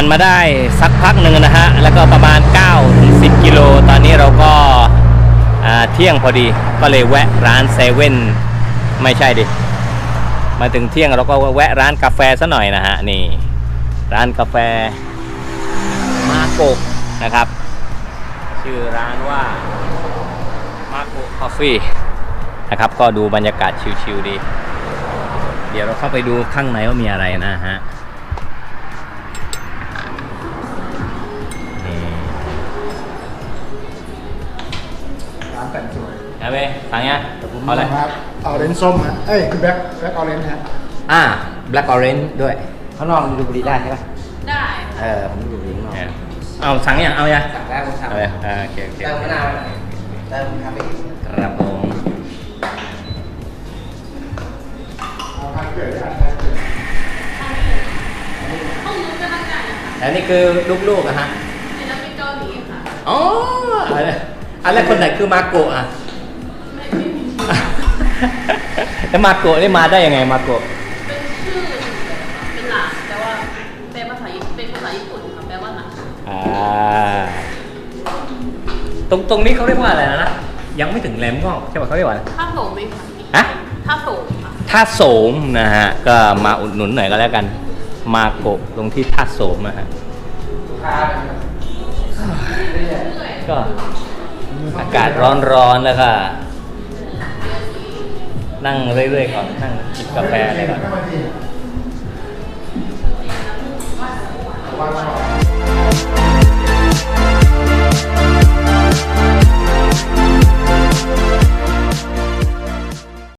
ปั่นมาได้สักพักหนึ่งนะฮะ แล้วก็ประมาณ9ถึง10 กิโล ตอนนี้เราก็าเที่ยงพอดี ก็เลยแวะร้านเซเว่นไม่ใช่ดิ มาถึงเที่ยงเราก็แวะร้านกาแฟซะหน่อยนะฮะ นี่ ร้านกาแฟมาโกะนะครับ ชื่อร้านว่ามาโกะคอฟฟี่นะครับ ก็ดูบรรยากาศชิลๆดี เดี๋ยวเราเข้าไปดูข้างในว่ามีอะไรนะฮะ ร้านแต่งสวยเอาไปสั่งยังแต่ผมเอาอะไรครับออเรนจ์ส้มฮะเอ้ยคือแบล็คแบล็คออเรนจ์ฮะอ่า black orange ด้วยข้างนอกดูบุหรี่ได้ใช่ปะได้เออผมดูบุหรี่ข้างนอกเอาสั่งยังเอายังสั่งแล้วผมสั่งเอาเลยอ่าโอเคโอเคเติมมะนาวเติมคาเฟอีนครับผมเอาทางเกิดด้วยกันทางเกิดห้องนู้นก็ต้องการนะคะแล้วนี่คือลูกๆอะฮะศิลปินเกาหลีค่ะอ๋อ อะไรอันแรกคนไหนคือมาโกะอะไม่ไม่มีแล้วมาโกะนี่มาได้ยังไงมาโกะเป็นชื่อเป็นหลานแต่ว่าเป็นภาษาญี่ปุ่นเป็นภาษาญี่ปุ่นค่ะแปลว่าหลานอ่าตรงตรงนี้เขาเรียกว่าอะไรนะยังไม่ถึงแหลมงอกใช่ป่ะเขาเรียกว่าอะไรท่าโสมไหมคะฮะท่าโสมค่ะท่าโสมนะฮะ ก็มาอุดหนุนหน่อยก็แล้วกัน มาโกะตรงที่ท่าโสมนะฮะ ก็อ อากาศร้อนๆแล้วก็นั่งเรื่อยๆก่อนนั่งจิบกาแฟอะไรก่อน